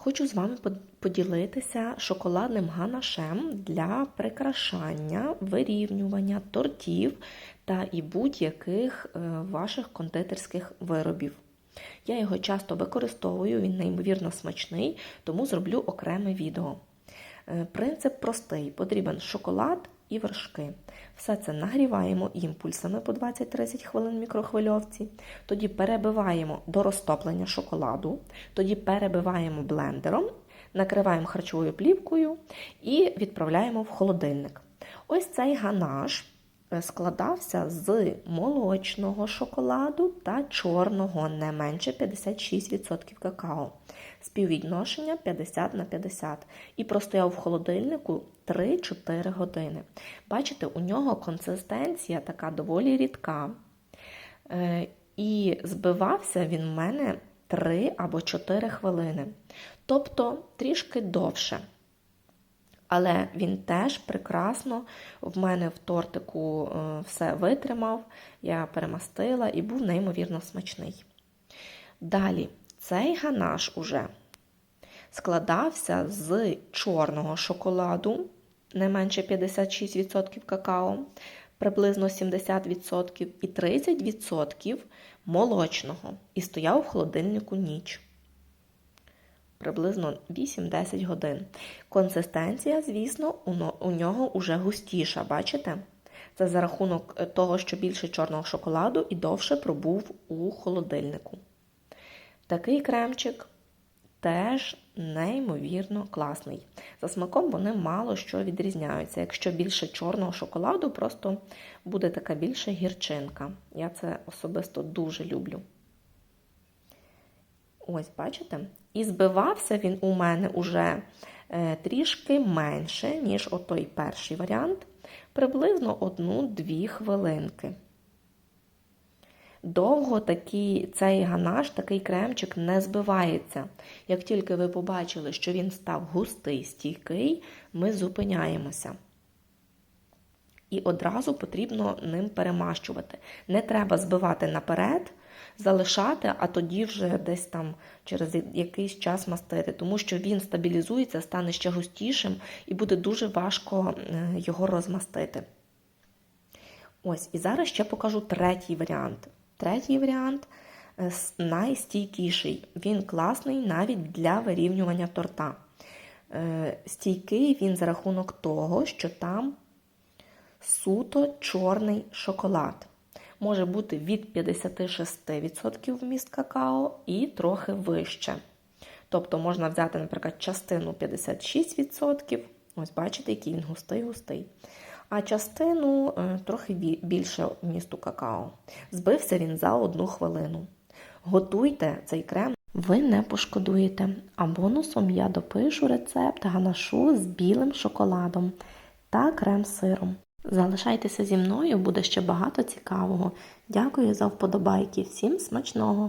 Хочу з вами поділитися шоколадним ганашем для прикрашання, вирівнювання тортів та і будь-яких е, ваших кондитерських виробів. Я його часто використовую, він неймовірно смачний, тому зроблю окреме відео. Е, Принцип простий: потрібен шоколад і вершки. Все це нагріваємо імпульсами по 20-30 хвилин в мікрохвильовці. Тоді перебиваємо до розтоплення шоколаду, тоді перебиваємо блендером, накриваємо харчовою плівкою і відправляємо в холодильник. Ось цей ганаш складався з молочного шоколаду та чорного, не менше 56% какао. Співвідношення 50 на 50. І простояв в холодильнику 3-4 години. Бачите, у нього консистенція така доволі рідка. Е, І збивався він в мене 3 або 4 хвилини. Тобто трішки довше. Але він теж прекрасно в мене в тортику е, все витримав, я перемастила і був неймовірно смачний. Далі, цей ганаш уже складався з чорного шоколаду, не менше 56% какао, приблизно 70% і 30% молочного. І стояв в холодильнику ніч. Приблизно 8-10 годин. Консистенція, звісно, у нього вже густіша, бачите? Це за рахунок того, що більше чорного шоколаду і довше пробув у холодильнику. Такий кремчик теж неймовірно класний. За смаком вони мало що відрізняються. Якщо більше чорного шоколаду, просто буде така більша гірчинка. Я це особисто дуже люблю. Ось, бачите? І збивався він у мене уже е, трішки менше, ніж отой перший варіант, приблизно 1-2 хвилинки. Довго такий, цей ганаш, такий кремчик не збивається. Як тільки ви побачили, що він став густий, стійкий, ми зупиняємося. І одразу потрібно ним перемащувати. Не треба збивати наперед, залишати, а тоді вже десь там через якийсь час мастити, тому що він стабілізується, стане ще густішим і буде дуже важко е, його розмастити. Ось, і зараз ще покажу третій варіант. Третій варіант е, найстійкіший. Він класний навіть для вирівнювання торта. Е, стійкий він за рахунок того, що там суто чорний шоколад. Може бути від 56% вміст какао і трохи вище. Тобто можна взяти, наприклад, частину 56%. Ось, бачите, який він густий-густий а частину е, трохи більше вмісту какао. Збився він за одну хвилину. Готуйте цей крем, ви не пошкодуєте. А бонусом я допишу рецепт ганашу з білим шоколадом та крем-сиром. Залишайтеся зі мною, буде ще багато цікавого. Дякую за вподобайки. Всім смачного!